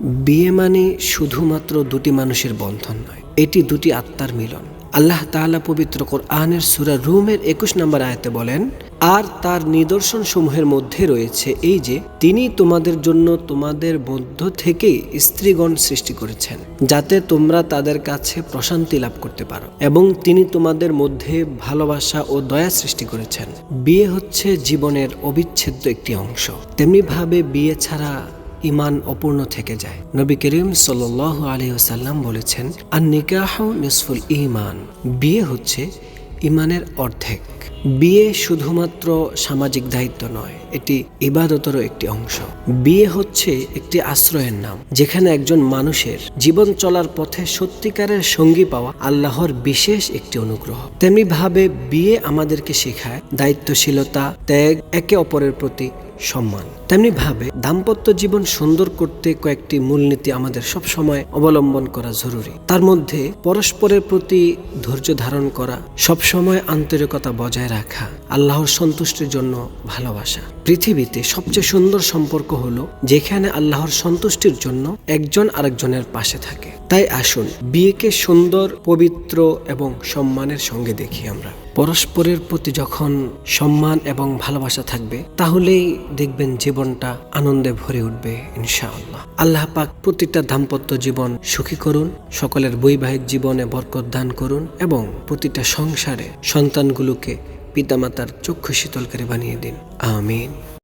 বিয়ে মানে শুধুমাত্র দুটি মানুষের বন্ধন নয়, এটি দুটি আত্মার মিলন। আল্লাহ তাআলা পবিত্র কোরআনের সূরা রুমের একুশ নম্বর আয়াতে বলেন, আর তার নিদর্শন সমূহের মধ্যে রয়েছে এই যে, তিনি তোমাদের জন্য তোমাদের মধ্য থেকে স্ত্রীগণ সৃষ্টি করেছেন, যাতে তোমরা তাদের কাছে প্রশান্তি লাভ করতে পারো এবং তিনি তোমাদের মধ্যে ভালোবাসা ও দয়া সৃষ্টি করেছেন। বিয়ে হচ্ছে জীবনের অবিচ্ছেদ্য একটি অংশ। তেমনিভাবে বিয়ে ছাড়া ইমান অপূর্ণ থেকে যায়। নবী করিম সাল আলী সাল্লাম বলেছেন আর নিকাহ নিসফুল ইমান বিয়ে হচ্ছে ইমানের অর্ধেক। বিয়ে শুধুমাত্র সামাজিক দায়িত্ব নয়, এটি ইবাদতেরও একটি অংশ। বিয়ে হচ্ছে একটি আশ্রয়ের নাম, যেখানে একজন মানুষের জীবন চলার পথে সত্যিকারের সঙ্গী পাওয়া আল্লাহর বিশেষ একটি অনুগ্রহ। তেমনি ভাবে বিয়ে আমাদেরকে শেখায় দায়িত্বশীলতা, ত্যাগ, একে অপরের প্রতি সম্মান। তেমনি ভাবে দাম্পত্য জীবন সুন্দর করতে কয়েকটি মূলনীতি আমাদের সব সময় অবলম্বন করা জরুরি। তার মধ্যে পরস্পরের প্রতি ধৈর্য ধারণ করা সব সময় আন্তরিকতা বজায় রাখা, আল্লাহর সন্তুষ্টির জন্য ভালোবাসা। পৃথিবীতে সবচেয়ে সুন্দর সম্পর্ক হলো যেখানে আল্লাহর সন্তুষ্টির জন্য একজন আরেকজনের পাশে থাকে। তাই আসুন বিয়েকে সুন্দর, পবিত্র এবং সম্মানের সঙ্গে দেখি আমরা। পরস্পরের প্রতি যখন সম্মান এবং ভালোবাসা থাকবে, তাহলেই দেখবেন জীবনটা আনন্দে ভরে উঠবে, ইনশাআল্লাহ। আল্লাহ পাক প্রতিটা দাম্পত্য জীবন সুখী করুন, সকলের বৈবাহিক জীবনে বরকত দান করুন এবং প্রতিটা সংসারে সন্তানগুলোকে পিতামাতার চক্ষু শীতলকারী বানিয়ে দিন। আমিন।